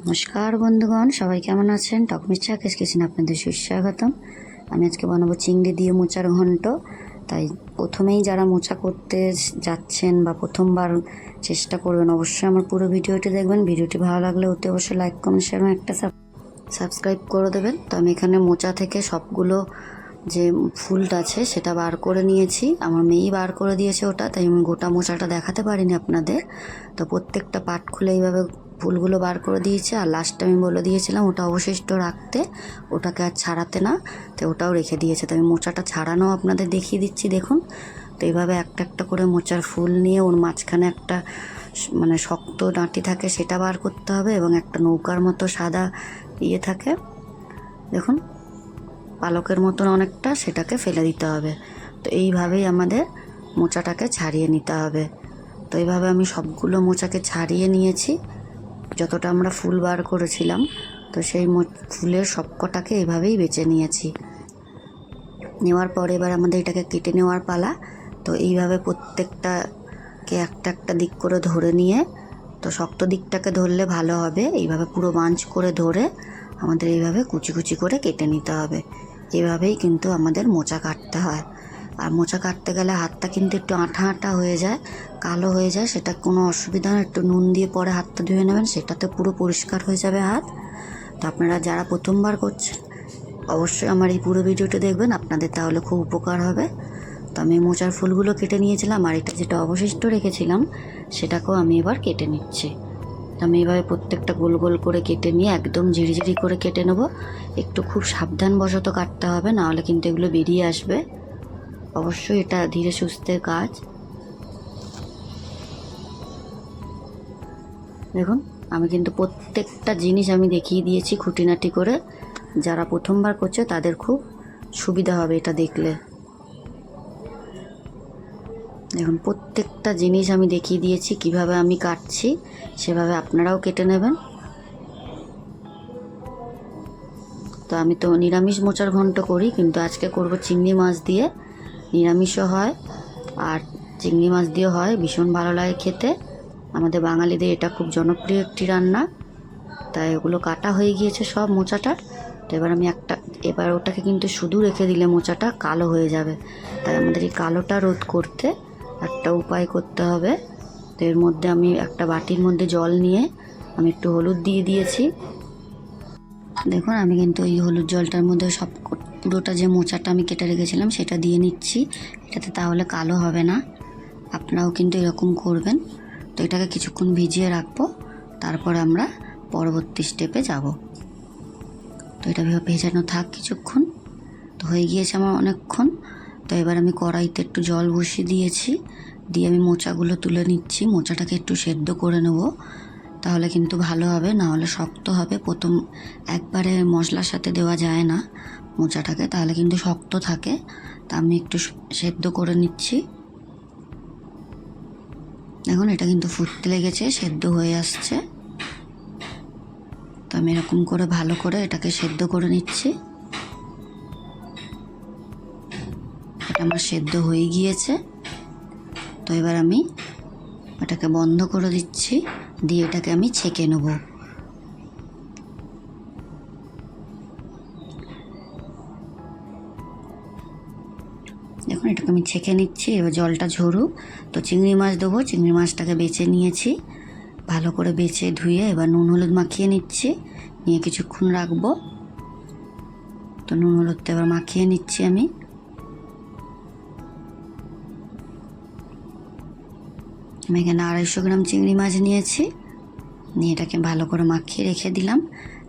নমস্কার বন্ধুগণ, সবাই কেমন আছেন? টকমির চা কেস কিচেন আপনাদের সুস্বাগতম। আমি আজকে বানাবো চিংড়ি দিয়ে মোচার ঘন্ট। তাই প্রথমেই যারা মোচা করতে যাচ্ছেন বা প্রথমবার চেষ্টা করবেন, অবশ্যই আমার পুরো ভিডিওটি দেখবেন। ভিডিওটি ভালো লাগলে অতি অবশ্যই লাইক, কমেন্ট শেয়ার একটা সাবস্ক্রাইব করে দেবেন। তো আমি এখানে মোচা থেকে সবগুলো যে ফুলটা আছে সেটা বার করে নিয়েছি। আমার মেয়েই বার করে দিয়েছে ওটা, তাই আমি গোটা মোচাটা দেখাতে পারিনি আপনাদের। তো প্রত্যেকটা পাট খুলে এইভাবে ফুলগুলো বার করে দিয়েছে, আর লাস্টে আমি বলে দিয়েছিলাম ওটা অবশিষ্ট রাখতে, ওটাকে আর ছাড়াতে না, তো ওটাও রেখে দিয়েছে। তো আমি মোচাটা ছাড়ানো আপনাদের দেখিয়ে দিচ্ছি, দেখুন। তো এইভাবে একটা একটা করে মোচার ফুল নিয়ে ওর মাঝখানে একটা মানে শক্ত ডাঁটি থাকে সেটা বার করতে হবে, এবং একটা নৌকার মতো সাদা ইয়ে থাকে। দেখুন। পালকের মতন অনেকটা সেটাকে ফেলে দিতে হবে। তো এইভাবেই আমাদের মোচাটাকে ছাড়িয়ে নিতে হবে। তো এইভাবে আমি সবগুলো মোচাকে ছাড়িয়ে নিয়েছি। যতটা আমরা ফুল বার করেছিলাম, তো সেই ফুলের সবকটাকে এভাবেই বেছে নিয়েছি। নেওয়ার পরে এবার আমাদের এটাকে কেটে নেওয়ার পালা। তো এইভাবে প্রত্যেকটাকে একটা একটা দিক করে ধরে নিয়ে, তো শক্ত দিকটাকে ধরলে ভালো হবে। এইভাবে পুরো বাঞ্চ করে ধরে আমাদের এইভাবে কুচি কুচি করে কেটে নিতে হবে। এভাবেই কিন্তু আমাদের মোচা কাটতে হয়। আর মোচা কাটতে গেলে হাতটা কিন্তু একটু আঠা আঠা হয়ে যায়, কালো হয়ে যায়, সেটা কোনো অসুবিধা না। একটু নুন দিয়ে পরে হাতটা ধুয়ে নেবেন, সেটাতে পুরো পরিষ্কার হয়ে যাবে হাত। তো আপনারা যারা প্রথমবার করছেন, অবশ্যই আমার এই পুরো ভিডিওটা দেখবেন, আপনাদের তাহলে খুব উপকার হবে। তো আমি মোচার ফুলগুলো কেটে নিয়েছিলাম, আর এটা যেটা অবশিষ্ট রেখেছিলাম, সেটাকেও আমি এবার কেটে নিচ্ছি। আমি এভাবে প্রত্যেকটা গোল গোল করে কেটে নিয়ে একদম ঝিরিঝিরি করে কেটে নেব। একটু খুব সাবধান বশত কাটতে হবে, নাহলে কিন্তু এগুলো বেরিয়ে আসবে। অবশ্যই এটা ধীরে সুস্থের কাজ। দেখুন, আমি কিন্তু প্রত্যেকটা জিনিস আমি দেখিয়ে দিয়েছি খুঁটিনাটি করে। যারা প্রথমবার করছে তাদের খুব সুবিধা হবে এটা দেখলে। দেখুন প্রত্যেকটা জিনিস আমি দেখিয়ে দিয়েছি, কীভাবে আমি কাটছি, সেভাবে আপনারাও কেটে নেবেন। তো আমি তো নিরামিষ মোচার ঘন্ট করি, কিন্তু আজকে করব চিংড়ি মাছ দিয়ে। নিরামিষও হয়, আর চিংড়ি মাছ দিয়ে হয়, ভীষণ ভালো লাগে খেতে। আমাদের বাঙালিদের এটা খুব জনপ্রিয় একটি রান্না। তাই ওগুলো কাটা হয়ে গিয়েছে সব মোচাটা তো এবার আমি একটা, এবার ওটাকে কিন্তু শুধু রেখে দিলে মোচাটা কালো হয়ে যাবে। তাই আমাদের এই কালোটা রোধ করতে একটা উপায় করতে হবে। তো এর মধ্যে আমি একটা বাটির মধ্যে জল নিয়ে আমি একটু হলুদ দিয়ে দিয়েছি। দেখুন, আমি কিন্তু এই হলুদ জলটার মধ্যে সব পুরোটা যে মোচাটা আমি কেটে রেখেছিলাম, সেটা দিয়ে নিচ্ছি। এটাতে তাহলে কালো হবে না। আপনারাও কিন্তু এরকম করবেন। তো এটাকে কিছুক্ষণ ভিজিয়ে রাখব। তারপর আমরা পরবর্তী স্টেপে যাব। তো এটা ভেজানো থাক কিছুক্ষণ। তো হয়ে গিয়েছে আমার অনেকক্ষণ। তো এবার আমি কড়াইতে একটু জল বসিয়ে দিয়েছি। দিয়ে আমি মোচাগুলো তুলে নিচ্ছি। মোচাটাকে একটু সেদ্ধ করে নেব। তাহলে কিন্তু ভালো হবে, না হলে শক্ত হবে। প্রথম একবারে মশলার সাথে দেওয়া যায় না মোচাটাকে, তাহলে কিন্তু শক্ত থাকে। তা আমি একটু সেদ্ধ করে নিচ্ছি। দেখুন এটা কিন্তু ফুটতে লেগেছে, সেদ্ধ হয়ে আসছে। তো আমি এরকম করে ভালো করে এটাকে সেদ্ধ করে নিচ্ছি। আমার সেদ্ধ হয়ে গিয়েছে। তো এবার আমি এটাকে বন্ধ করে দিচ্ছি, দিয়ে এটাকে আমি ছেঁকে নেব। দেখুন, এটাকে আমি ছেঁকে নিচ্ছি, এবার জলটা ঝরুক। তো চিংড়ি মাছ দেবো, চিংড়ি মাছটাকে বেছে নিয়েছি। ভালো করে বেছে ধুয়ে এবার নুন হলুদ মাখিয়ে নিচ্ছি, নিয়ে কিছুক্ষণ রাখব। তো নুন হলুদটা এবার মাখিয়ে নিচ্ছি আমি। আমি এখানে আড়াইশো গ্রাম চিংড়ি মাছ নিয়েছি। নিয়ে এটাকে ভালো করে মাখিয়ে রেখে দিলাম।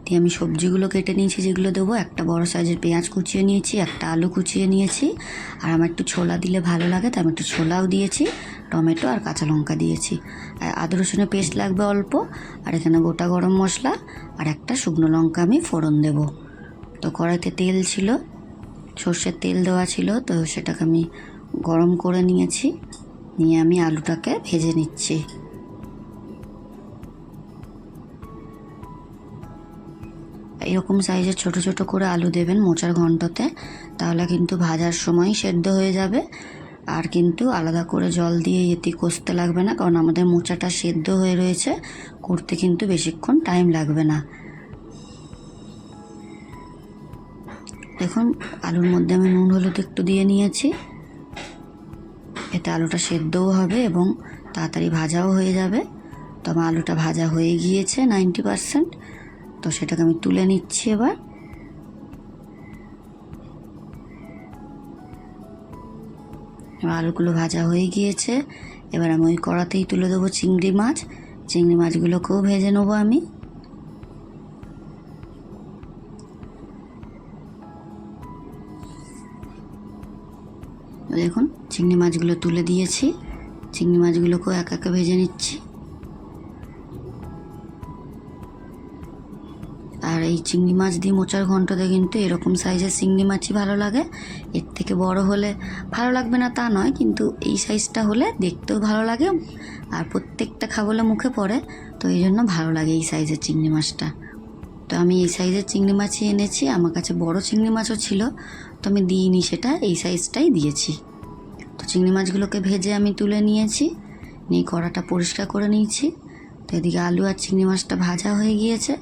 দিয়ে আমি সবজিগুলো কেটে নিয়েছি, যেগুলো দেবো। একটা বড় সাইজের পেঁয়াজ কুচিয়ে নিয়েছি, একটা আলু কুচিয়ে নিয়েছি। আর আমার একটু ছোলা দিলে ভালো লাগে, তাই আমি একটু ছোলাও দিয়েছি, টমেটো আর কাঁচা লঙ্কা দিয়েছি। আর আদা রসুনের পেস্ট লাগবে অল্প, আর এখানে গোটা গরম মশলা, আর একটা শুকনো লঙ্কা আমি ফোড়ন দেব। তো কড়াইতে তেল ছিল, সর্ষের তেল দেওয়া ছিল, তো সেটাকে আমি গরম করে নিয়েছি। নিয়ে আমি আলুটাকে ভেজে নিচ্ছি। এরকম সাইজের ছোট ছোট করে আলু দেবেন মোচার ঘন্টতে, তাহলে কিন্তু ভাজার সময় সেদ্ধ হয়ে যাবে। আর কিন্তু আলাদা করে জল দিয়ে এটি কষতে লাগবে না, কারণ আমাদের মোচাটা সেদ্ধ হয়ে রয়েছে। করতে কিন্তু বেশিক্ষণ টাইম লাগবে না। দেখুন, আলুর মধ্যে আমি নুন, হলুদ একটু দিয়ে নিয়েছি। এতে আলুটা সেদ্ধও হবে এবং তাড়াতাড়ি ভাজাও হয়ে যাবে। তো আমার আলুটা ভাজা হয়ে গিয়েছে নাইনটি পারসেন্ট। তো সেটাকে আমি তুলে নিচ্ছি এবার। আলুগুলো ভাজা হয়ে গিয়েছে। এবার আমি ওই কড়াতেই তুলে দেবো চিংড়ি মাছ। চিংড়ি মাছগুলোকেও ভেজে নেব আমি। দেখুন, চিংড়ি মাছগুলো তুলে দিয়েছি। চিংড়ি মাছগুলোকেও এক একে ভেজে নিচ্ছি। আর এই চিংড়ি মাছ দিয়ে মোচার ঘন্টতে কিন্তু এরকম সাইজের চিংড়ি মাছই ভালো লাগে। এর থেকে বড় হলে ভালো লাগবে না তা নয়, কিন্তু এই সাইজটা হলে দেখতেও ভালো লাগে আর প্রত্যেকটা খাবলে মুখে পড়ে, তো এই জন্য ভালো লাগে এই সাইজের চিংড়ি মাছটা। তো আমি এই সাইজের চিংড়ি মাছই এনেছি। আমার কাছে বড় চিংড়ি মাছও ছিল তো আমি দিইনি সেটা, এই সাইজটাই দিয়েছি। তো চিংড়ি মাছগুলোকে ভেজে আমি তুলে নিয়েছি, নিয়ে কড়াটা পরিষ্কার করে নিয়েছি। তো এদিকে আলু আর চিংড়ি মাছটা ভাজা হয়ে গিয়েছে।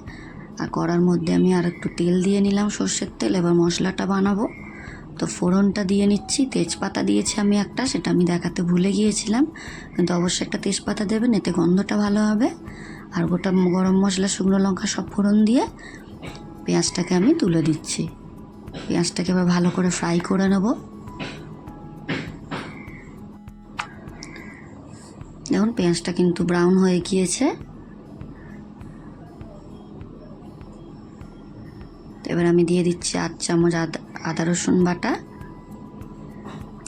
আর কড়ার মধ্যে আমি আর একটু তেল দিয়ে নিলাম সর্ষের তেল, এবার মশলাটা বানাবো। তো ফোড়নটা দিয়ে নিচ্ছি, তেজপাতা দিয়েছি আমি একটা, সেটা আমি দেখাতে ভুলে গিয়েছিলাম। কিন্তু অবশ্যই একটা তেজপাতা দেবেন, এতে গন্ধটা ভালো হবে। আর গোটা গরম মশলা, শুকনো লঙ্কা সব ফোড়ন দিয়ে পেঁয়াজটাকে আমি তুলে দিচ্ছি। পেঁয়াজটাকে এবার ভালো করে ফ্রাই করে নেব। দেখুন, পেঁয়াজটা কিন্তু ব্রাউন হয়ে গিয়েছে। এবার আমি দিয়ে দিচ্ছি আট চামচ আদা আদা রসুন বাটা।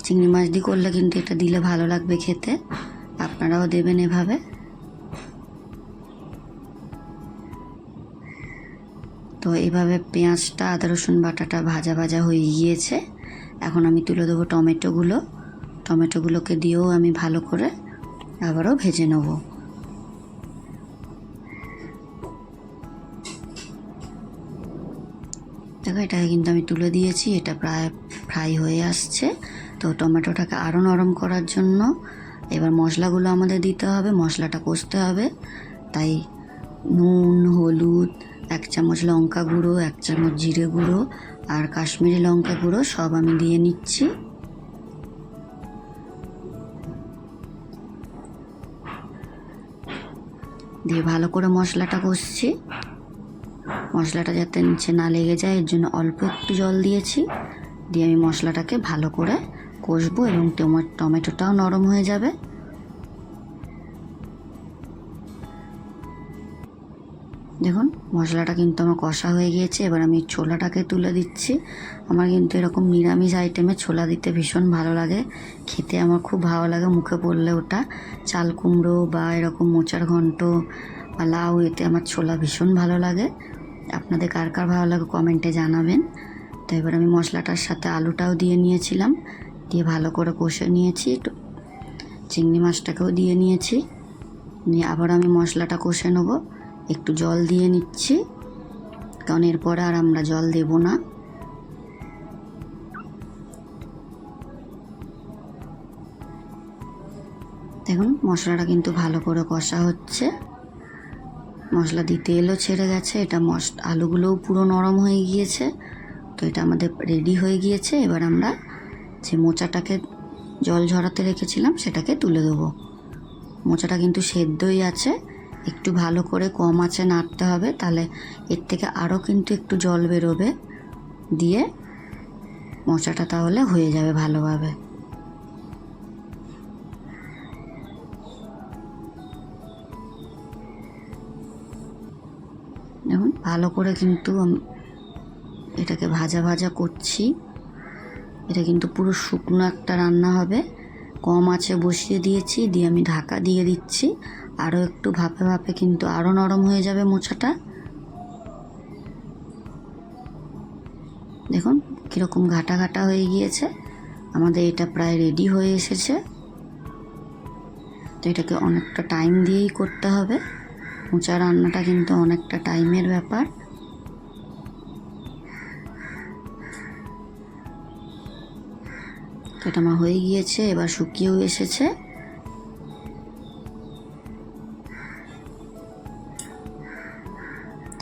চিংড়ি মাছ দিয়ে করলে কিন্তু এটা দিলে ভালো লাগবে খেতে। আপনারাও দেবেন এভাবে। তো এভাবে পেঁয়াজটা, আদা, রসুন, বাটাটা ভাজা ভাজা হয়ে গিয়েছে। এখন আমি তুলে দেবো টমেটোগুলো। টমেটোগুলোকে দিয়েও আমি ভালো করে আবারও ভেজে নেব। দেখো, এটাকে কিন্তু আমি তুলে দিয়েছি। এটা প্রায় ফ্রাই হয়ে আসছে। তো টমেটোটাকে আরও নরম করার জন্য এবার মশলাগুলো আমাদের দিতে হবে। মশলাটা কষতে হবে। তাই নুন, হলুদ এক চামচ লঙ্কা গুঁড়ো, এক চামচ জিরে গুঁড়ো আর কাশ্মীরি লঙ্কা গুঁড়ো সব আমি দিয়ে নিচ্ছি। দিয়ে ভালো করে মশলাটা কষছি। মশলাটা যাতে নিচে না লেগে যায়, এর জন্য অল্প একটু জল দিয়েছি। দিয়ে আমি মশলাটাকে ভালো করে কষবো এবং টমেটোটাও নরম হয়ে যাবে। দেখুন, মশলাটা কিন্তু আমার কষা হয়ে গিয়েছে, এবার আমি ছোলাটাকে তুলে দিচ্ছি। আমার কিন্তু এরকম নিরামিষ আইটেমে ছোলা দিতে ভীষণ ভালো লাগে। খেতে আমার খুব ভালো লাগে, মুখে পড়লে ওটা। চাল কুমড়ো বা এরকম মোচার ঘন্ট বা লাউ, এতে আমার ছোলা ভীষণ ভালো লাগে। আপনাদের কার কার ভালো লাগে কমেন্টে জানাবেন। তো এবার আমি মশলাটার সাথে আলুটাও দিয়ে নিয়েছিলাম, দিয়ে ভালো করে কষে নিয়েছি একটু। চিংড়ি মাছটাকেও দিয়ে নিয়েছি। নিয়ে আবার আমি মশলাটা কষে নেব। একটু জল দিয়ে নিচ্ছি। কারণ এরপরে আর আমরা জল দেব না। দেখুন, মশলাটা কিন্তু ভালো করে কষা হচ্ছে। মশলা দিতে এলো, ছেড়ে গেছে। এটা মশ, আলুগুলোও পুরো নরম হয়ে গিয়েছে। তো এটা আমাদের রেডি হয়ে গিয়েছে। এবার আমরা যে মোচাটাকে জল ঝরাতে রেখেছিলাম, সেটাকে তুলে দেবো। মোচাটা কিন্তু সেদ্ধই আছে। একটু ভালো করে কম আঁচে নাড়তে হবে, তাহলে এর থেকে আরও কিন্তু একটু জল বেরোবে। দিয়ে মোচাটা তাহলে হয়ে যাবে ভালোভাবে। দেখুন, ভালো করে কিন্তু এটাকে ভাজা ভাজা করছি। এটা কিন্তু পুরো শুকনো একটা রান্না হবে। কম আছে বসিয়ে দিয়েছি, দিয়ে আমি ঢাকা দিয়ে দিচ্ছি। আরও একটু ভাপে ভাপে কিন্তু আরও নরম হয়ে যাবে মোচাটা। দেখুন, কীরকম ঘাটা ঘাটা হয়ে গিয়েছে। আমাদের এটা প্রায় রেডি হয়ে এসেছে। তো এটাকে অনেকটা টাইম দিয়েই করতে হবে। মোচা রান্নাটা কিন্তু অনেকটা টাইমের ব্যাপার। তো তরকারিটা আমার হয়ে গিয়েছে, এবার শুকিয়েও এসেছে।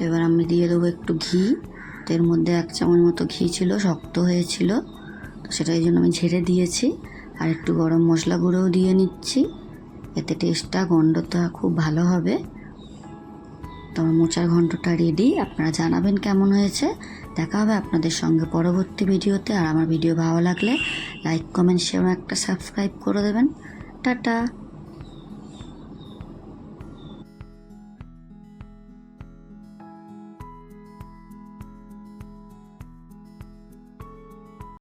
এবার আমি দিয়ে দেবো একটু ঘি। তো এর মধ্যে এক চামচ মতো ঘি ছিল, শক্ত হয়েছিল। তো সেটা এই জন্য আমি ঝেড়ে দিয়েছি। আর একটু গরম মশলা গুঁড়োও দিয়ে নিচ্ছি। এতে টেস্টটা গন্ধটা খুব ভালো হবে। তো আমার মোচার ঘন্টটা রেডি আপনারা জানাবেন কেমন হয়েছে। দেখা হবে আপনাদের সঙ্গে পরবর্তী ভিডিওতে। আর আমার ভিডিও ভালো লাগলে লাইক কমেন্ট শেয়ার একটা সাবস্ক্রাইব করে দেবেন। টাটা!